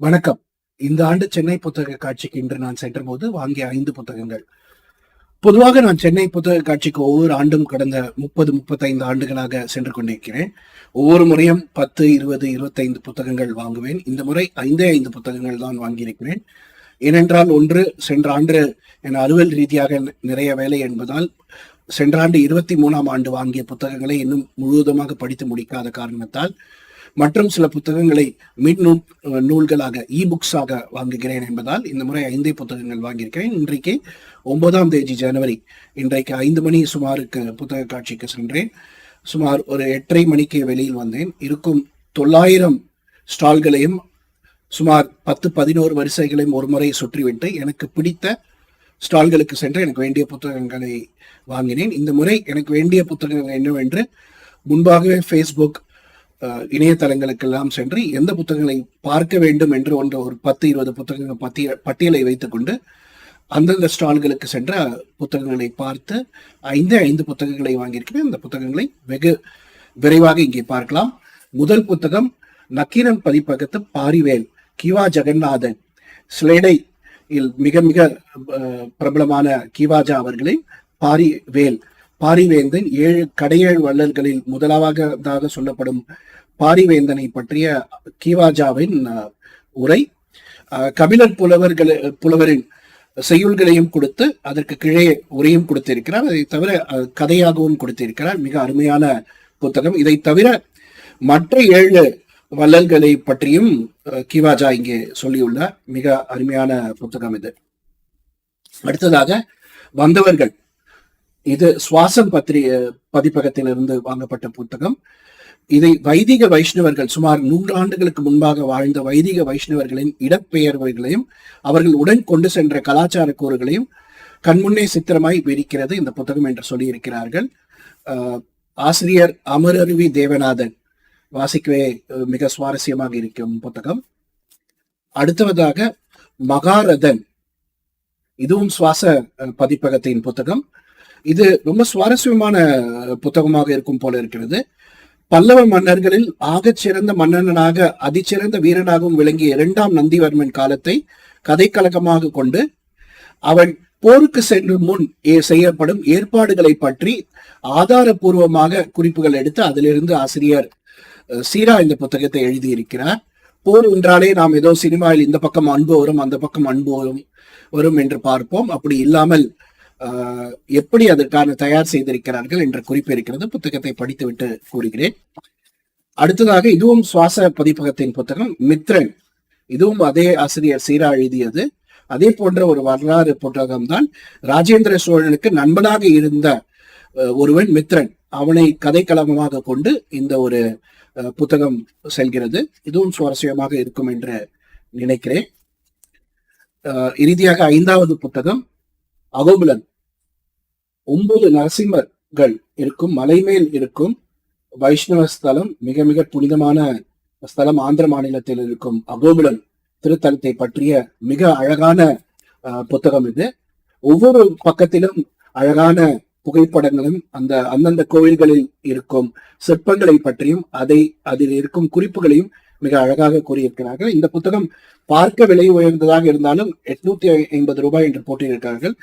வணக்கம். இந்த ஆண்டு சென்னை புத்தக காட்சிக்கு இன்று நான் சென்றபோது வாங்கிய ஐந்து புத்தகங்கள். பொதுவாக நான் சென்னை புத்தக காட்சிக்கு ஒவ்வொரு ஆண்டும் கடந்த முப்பது முப்பத்தைந்து ஆண்டுகளாக சென்று கொண்டிருக்கிறேன். ஒவ்வொரு முறையும் பத்து இருபது இருபத்தைந்து புத்தகங்கள் வாங்குவேன். இந்த முறை ஐந்தே ஐந்து புத்தகங்கள் தான் வாங்கியிருக்கிறேன். ஏனென்றால் ஒன்று சென்ற ஆண்டு என் அலுவல் ரீதியாக நிறைய வேலை என்பதால் சென்ற ஆண்டு இருபத்தி மூணாம் ஆண்டு வாங்கிய புத்தகங்களை இன்னும் முழுவதுமாக படித்து முடிக்காத காரணத்தால் மற்றும் சில புத்தகங்களை மின் நூல்களாக இ புக்ஸாக வாங்குகிறேன் என்பதால் இந்த முறை ஐந்தே புத்தகங்கள் வாங்கியிருக்கிறேன். இன்றைக்கு ஒன்பதாம் தேதி ஜனவரி இன்றைக்கு ஐந்து மணி சுமாருக்கு புத்தக காட்சிக்கு சென்றேன். சுமார் ஒரு எட்டரை மணிக்கு வெளியில் வந்தேன். இருக்கும் தொள்ளாயிரம் ஸ்டால்களையும் சுமார் பத்து பதினோரு வரிசைகளையும் ஒரு முறை சுற்றிவிட்டு எனக்கு பிடித்த ஸ்டால்களுக்கு சென்று எனக்கு வேண்டிய புத்தகங்களை வாங்கினேன். இந்த முறை எனக்கு வேண்டிய புத்தகங்கள் என்னவென்று முன்பாகவே ஃபேஸ்புக் இணையதளங்களுக்கெல்லாம் சென்று எந்த புத்தகங்களை பார்க்க வேண்டும் என்று ஒன்று ஒரு பத்து இருபது புத்தகங்கள் பத்திய பட்டியலை வைத்துக்கொண்டு அந்தந்த ஸ்டால்களுக்கு சென்ற புத்தகங்களை பார்த்து ஐந்து ஐந்து புத்தகங்களை வாங்கியிருக்கிறேன். அந்த புத்தகங்களை வெகு விரைவாக இங்கே பார்க்கலாம். முதல் புத்தகம் நக்கீரன் பதிப்பகத்து பாரிவேல் கிவா ஜெகநாதன். ஸ்லேடை இல் மிக மிக பிரபலமான கிவாஜா அவர்களின் பாரிவேல். பாரிவேந்தன் ஏழு கடையேழு வள்ளல்களில் முதலாவதாக சொல்லப்படும் பாரிவேந்தனை பற்றிய கிவாஜாவின் உரை. அஹ், கபிலர் புலவர்கள் புலவரின் செய்யுள்களையும் கொடுத்து அதற்கு கீழே உரையும் கொடுத்திருக்கிறார். அதை தவிர கதையாகவும் கொடுத்திருக்கிறார். மிக அருமையான புத்தகம். இதை தவிர மற்ற ஏழு வள்ளல்களை பற்றியும் அஹ், கிவாஜா இங்கே சொல்லியுள்ளார். மிக அருமையான புத்தகம் இது. அடுத்ததாக வந்தவர்கள். இது சுவாசம் பத்திரி பதிப்பகத்திலிருந்து வாங்கப்பட்ட புத்தகம். இதை வைதிக வைஷ்ணவர்கள் சுமார் நூறாண்டுகளுக்கு முன்பாக வாழ்ந்த வைதிக வைஷ்ணவர்களின் இடப்பெயர்வுகளையும் அவர்கள் உடன் கொண்டு சென்ற கலாச்சார கூறுகளையும் கண்முன்னே சித்திரமாய் விரிக்கிறது இந்த புத்தகம் என்று சொல்லியிருக்கிறார்கள். ஆஹ், ஆசிரியர் அமரருவி தேவநாதன் வாசிக்கவே மிக சுவாரஸ்யமாக இருக்கும் புத்தகம். அடுத்ததாக மகாரதன். இதுவும் சுவாச பதிப்பகத்தின் புத்தகம். இது ரொம்ப சுவாரஸ்யமான புத்தகமாக இருக்கும் போல இருக்கிறது. பல்லவ மன்னர்களில் ஆகச் சிறந்த மன்னனாக அதிச்சிறந்த வீரனாகவும் விளங்கிய இரண்டாம் நந்திவர்மன் காலத்தை கதைக்கலகமாக கொண்டு அவன் போருக்கு சென்று முன் செய்யப்படும் ஏற்பாடுகளை பற்றி ஆதாரபூர்வமாக குறிப்புகள் எடுத்து அதிலிருந்து ஆசிரியர் சீரா இந்த புத்தகத்தை எழுதியிருக்கிறார். போர் என்றாலே நாம் ஏதோ சினிமாவில் இந்த பக்கம் அன்பு வரும் அந்த பக்கம் அன்பு வரும் வரும் என்று பார்ப்போம். அப்படி இல்லாமல் எப்படி அதற்கான தயார் செய்திருக்கிறார்கள் என்ற குறிப்பு இருக்கிறது. புத்தகத்தை படித்துவிட்டு கூறுகிறேன். அடுத்ததாக இதுவும் சுவாச பதிப்பகத்தின் புத்தகம் மித்ரன். இதுவும் அதே ஆசிரியர் சீரா எழுதியது. அதே போன்ற ஒரு வரலாறு புத்தகம் தான் ராஜேந்திர சோழனுக்கு நண்பனாக இருந்த ஒருவன் மித்ரன். அவனை கதைக்களமாக கொண்டு இந்த ஒரு அஹ், புத்தகம் செல்கிறது. இதுவும் சுவாரஸ்யமாக இருக்கும் என்று நினைக்கிறேன். இறுதியாக ஐந்தாவது புத்தகம் அகோபுலன். ஒன்பது நரசிம்மர்கள் இருக்கும் மலைமேல் இருக்கும் வைஷ்ணவ ஸ்தலம் மிக மிக புனிதமான ஸ்தலம் ஆந்திர மாநிலத்தில் இருக்கும் அகோபுலன் திருத்தலத்தை பற்றிய மிக அழகான புத்தகம் இது. ஒவ்வொரு பக்கத்திலும் அழகான புகைப்படங்களும் அந்த அந்தந்த கோவில்களில் இருக்கும் சிற்பங்களை பற்றியும் அதை அதில் இருக்கும் குறிப்புகளையும் மிக அழகாக கூறியிருக்கிறார்கள். இந்த புத்தகம் பார்க்க விலை உயர்ந்ததாக இருந்தாலும் எட்நூத்தி ஐம்பது ரூபாய் என்று போட்டியிருக்கிறார்கள்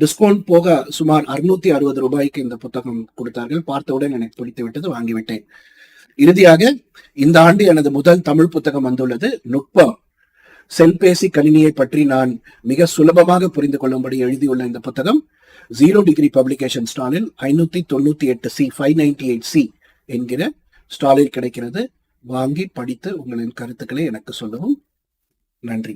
டிஸ்கவுண்ட் போக சுமார் அறுநூத்தி அறுபது ரூபாய்க்கு இந்த புத்தகம் கொடுத்தார்கள். பார்த்தவுடன் எனக்கு பிடித்து விட்டது வாங்கிவிட்டேன். இறுதியாக இந்த ஆண்டு எனது முதல் தமிழ் புத்தகம் வந்துள்ளது. நுட்பம் செல்பேசி கணினியை பற்றி நான் மிக சுலபமாக புரிந்து கொள்ளும்படி எழுதியுள்ள இந்த புத்தகம் ஜீரோ டிகிரி பப்ளிகேஷன் ஸ்டாலில் ஐநூத்தி தொண்ணூத்தி எட்டு C five ninety eight C என்கிற ஸ்டாலில் கிடைக்கிறது. வாங்கி படித்து உங்களின் கருத்துக்களை எனக்கு சொல்லவும் நன்றி.